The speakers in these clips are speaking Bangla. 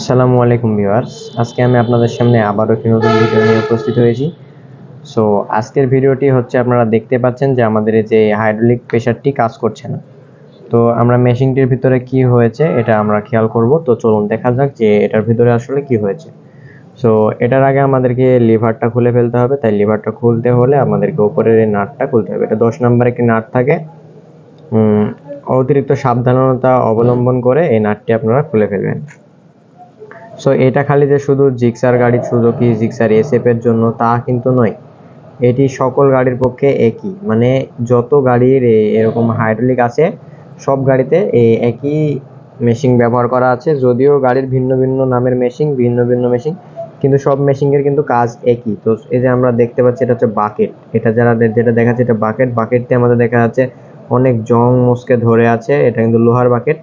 আসসালামু আলাইকুম ভিউয়ার্স। আজকে আমি আপনাদের সামনে আবারও একটি নতুন ভিডিও নিয়ে উপস্থিত হয়েছি। সো, আজকের ভিডিওটি হচ্ছে আপনারা দেখতে পাচ্ছেন যে আমাদের যে হাইড্রোলিক প্রেশারটি কাজ করছে না। তো, আমরা মেশিনটির ভিতরে কি হয়েছে এটা আমরা খেয়াল করব। তো, চলুন দেখা যাক যে এটার ভিতরে আসলে কি হয়েছে। সো, এটার আগে আমাদেরকে লিভারটা খুলে ফেলতে হবে। তাই লিভারটা খুলতে হলে আমাদেরকে উপরের এই নাটটা খুলতে হবে। এটা দশ নম্বর একটি নাট থাকে। অতিরিক্ত সাবধানতা অবলম্বন করে এই নাটটি আপনারা খুলে ফেলবেন। সো এটা খালি যে শুধু জিক্সার গাড়ি সুজুকি জিক্সার এসএফ এর জন্য, তা কিন্তু নয়। এটি সকল গাড়ির পক্ষে একই। মানে যত গাড়ির এরকম হাইড্রোলিক আছে, সব গাড়িতে একই মেশিন ব্যবহার করা আছে। যদিও গাড়ির ভিন্ন ভিন্ন নামের মেশিন ভিন্ন ভিন্ন মেশিন কিন্তু সব মেশিনের কিন্তু কাজ একই। তো, এই যে আমরা দেখতে পাচ্ছি, এটা হচ্ছে বাকেট এটা যারা যেটা দেখা যাচ্ছে এটা বাকেট বাকেটটি আমাদের দেখা যাচ্ছে, অনেক জং মুসকে ধরে আছে। এটা কিন্তু লোহার বাকেট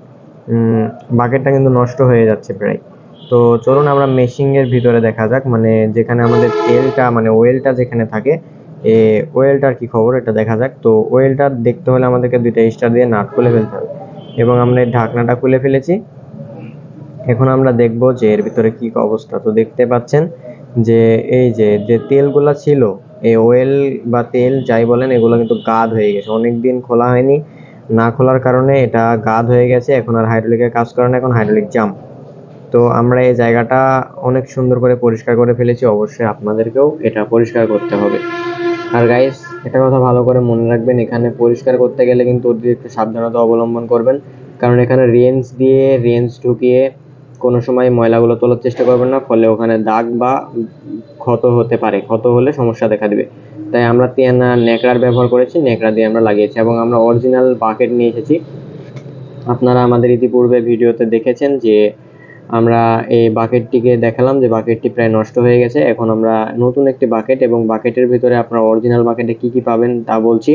বাকেটটা কিন্তু নষ্ট হয়ে যাচ্ছে প্রায়। তো চলুন আমরা মেশিংয়ের ভিতরে দেখা যাক। মানে যেখানে আমাদের তেলটা মানে ওয়েলটা যেখানে থাকে, এ ওয়েলটার কি খবর এটা দেখা যাক। তো ওয়েলটার দেখতে হলে আমাদেরকে দুইটা স্টার দিয়ে নাট খুলে ফেলতে হবে এবং আমরা এই ঢাকনাটা খুলে ফেলেছি। এখন আমরা দেখব যে এর ভিতরে কি অবস্থা। তো দেখতে পাচ্ছেন যে এই যে যে তেলগুলা ছিল, এই ওয়েল বা তেল যাই বলেন, এগুলো কিন্তু গাদ হয়ে গেছে। অনেক দিন খোলা হয়নি। না খোলার কারণে এটা গাদ হয়ে গেছে। এখন আর হাইড্রোলিকের কাজ করে না, এখন হাইড্রোলিক জাম তো আমরা এই জায়গাটা অনেক সুন্দর করে পরিষ্কার করে ফেলেছি, অবশ্যই আপনাদেরকেও এটা পরিষ্কার করতে হবে। আর গাইস একটা কথা ভালো করে মনে রাখবেন, এখানে পরিষ্কার করতে গেলে কিন্তু অতিরিক্ত সাবধানতা অবলম্বন করবেন। কারণ এখানে রেঞ্জ দিয়ে রেঞ্জ ঢুকিয়ে কোনো সময় ময়লাগুলো তোলার চেষ্টা করবেন না, ফলে ওখানে দাগ বা ক্ষত হতে পারে। ক্ষত হলে সমস্যা দেখা দেবে। তাই আমরা তিয়ানা নেকড়ার ব্যবহার করেছি নেকড়া দিয়ে আমরা লাগিয়েছি এবং আমরা অরিজিনাল বাকেট নিয়ে এসেছি। আপনারা আমাদের ইতিপূর্বে ভিডিওতে দেখেছেন যে আমরা এই বাকেটটিকে দেখালাম যে বাকেটটি প্রায় নষ্ট হয়ে গেছে। এখন আমরা নতুন একটি বাকেট এবং বাকেটের ভিতরে আপনার অরিজিনাল বাকেটে কি কি পাবেন তা বলছি।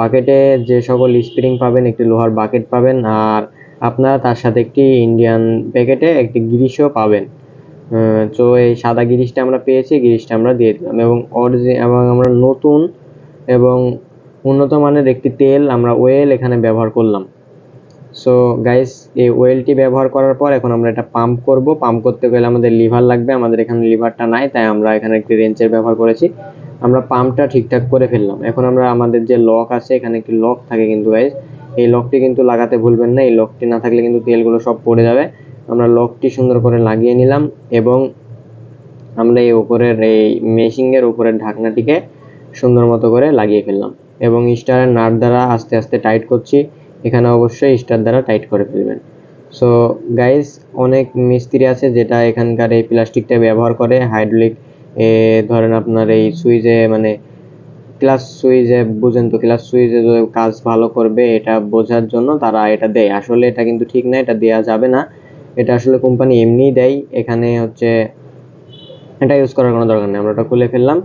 বাকেটে যে সকল স্প্রিং পাবেন, একটি লোহার বাকেট পাবেন আর আপনারা তার সাথে একটি ইন্ডিয়ান প্যাকেটে একটি গিরিশও পাবেন। তো এই সাদা গিরিশটা আমরা পেয়েছি গিরিশটা আমরা দিয়ে দিলাম এবং অরিজি এবং আমরা নতুন এবং উন্নত মানের একটি তেল আমরা ওয়েল এখানে ব্যবহার করলাম। সো গাইস এই ওয়েলটি ব্যবহার করার পর এখন আমরা এটা পাম্প করব। পাম্প করতে গেলে আমাদের লিভার লাগবে। আমাদের এখানে লিভারটা নাই, তাই আমরা এখানে একটি রেঞ্চের ব্যবহার করেছি। আমরা পাম্পটা ঠিকঠাক করে ফেললাম। এখন আমরা আমাদের যে লক আছে, এখানে একটি লক থাকে কিন্তু গাইস এই লকটি কিন্তু লাগাতে ভুলবেন না। এই লকটি না থাকলে কিন্তু তেলগুলো সব পড়ে যাবে। আমরা লকটি সুন্দর করে লাগিয়ে নিলাম এবং আমরা এই উপরের, এই মেশিংয়ের উপরের ঢাকনাটিকে সুন্দর মতো করে লাগিয়ে ফেললাম। এবং স্টারের নাট দ্বারা আস্তে আস্তে টাইট করছি। এখানে অবশ্যই স্টার দ্বারা টাইট করে ফেলবেন। সো গাইস অনেক মিস্ত্রি আছে যেটা এখানকার এই প্লাস্টিকটা ব্যবহার করে। হাইড্রোলিক এ, ধরেন আপনার এই সুইচে মানে ক্লাস সুইচে বুঝেন তো ক্লাস সুইচে কাজ ভালো করবে, এটা বোঝার জন্য তারা এটা দেয়। আসলে এটা কিন্তু ঠিক না, এটা দেওয়া যাবে না। এটা আসলে কোম্পানি এমনিই দেয়। এখানে হচ্ছে, এটা ইউজ করার কোনো দরকার নেই। আমরা ওটা খুলে ফেললাম।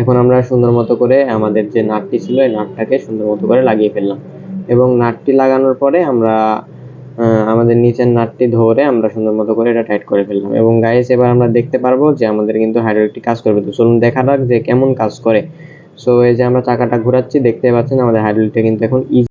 এখন আমরা সুন্দর মতো করে আমাদের যে নাটটি ছিল, এই নাটটাকে সুন্দর মতো করে লাগিয়ে ফেললাম। এবং নাটটি লাগানোর পরে আমরা আমাদের নিচের নাটটি ধরে আমরা সুন্দর মতো করে এটা টাইট করে ফেললাম। এবং গাইস এবার আমরা দেখতে পারব যে আমাদের কিন্তু হাইড্রোলিকটি কাজ করবে। তো চলুন দেখা যাক যে কেমন কাজ করে। সো এই যে আমরা চাকাটা ঘোরাচ্ছি, দেখতে পাচ্ছেন আমাদের হাইড্রোলিকটা কিন্তু এখন